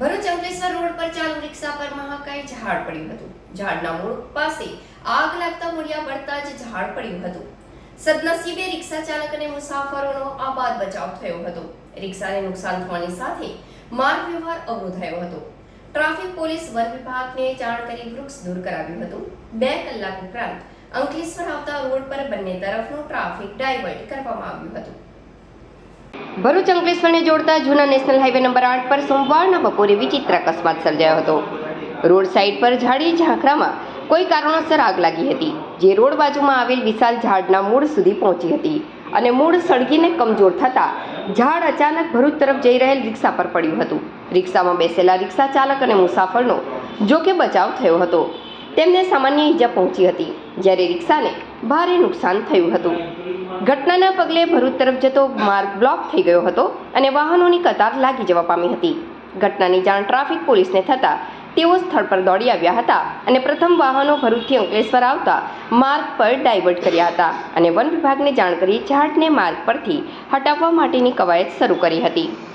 Bharuch Ankleshwar road પર ચાલુ રિક્ષા પર મહાકાય ઝાડ પડ્યું હતું. ઝાડના મૂળ પાસે આગ લાગતા મૂળિયા પડતા જ ઝાડ પડ્યું હતું. સદનસીબે રિક્ષા ચાલક અને મુસાફરોનો આબાદ બચાવ થયો હતો. રિક્ષાને નુકસાન થવાની સાથે માર્ગ વ્યવહાર અવરોધાયો હતો. ટ્રાફિક પોલીસ વન વિભાગને જાણ કરી વૃક્ષ દૂર કરાવ્યું હતું. બે કલાક ઉપરાંત અંકલેશ્વર આવતા રોડ પર બંને તરફનું ટ્રાફિક ડાયવર્ટ કરવામાં આવ્યું હતું. ભરૂચ અંકલેશ્વરને જોડતા જૂના નેશનલ હાઈવે નંબર આઠ પર સોમવારના બપોરે વિચિત્ર અકસ્માત સર્જાયો હતો. રોડ સાઈડ પર ઝાડી ઝાંખરામાં કોઈ કારણોસર આગ લાગી હતી, જે રોડ બાજુમાં આવેલ વિશાળ ઝાડના મૂળ સુધી પહોંચી હતી અને મૂળ સળગીને કમજોર થતાં ઝાડ અચાનક ભરૂચ તરફ જઈ રહેલ રિક્ષા પર પડ્યું હતું. રિક્ષામાં બેસેલા રિક્ષા ચાલક અને મુસાફરનો જોકે બચાવ થયો હતો. તેમને સામાન્ય ઈજા પહોંચી હતી. જ્યારે રિક્ષાને ભારે નુકસાન થયું હતું. ઘટનાના પગલે ભરૂચ તરફ જતો માર્ગ બ્લોક થઈ ગયો હતો અને વાહનોની કતાર લાગી જવા પામી હતી. ઘટનાની જાણ ટ્રાફિક પોલીસને થતાં તેઓ સ્થળ પર દોડી આવ્યા હતા અને પ્રથમ વાહનો ભરૂચથી અંકલેશ્વર આવતા માર્ગ પર ડાયવર્ટ કર્યા હતા અને વન વિભાગને જાણ કરી ઝાડને માર્ગ પરથી હટાવવા માટેની કવાયત શરૂ કરી હતી.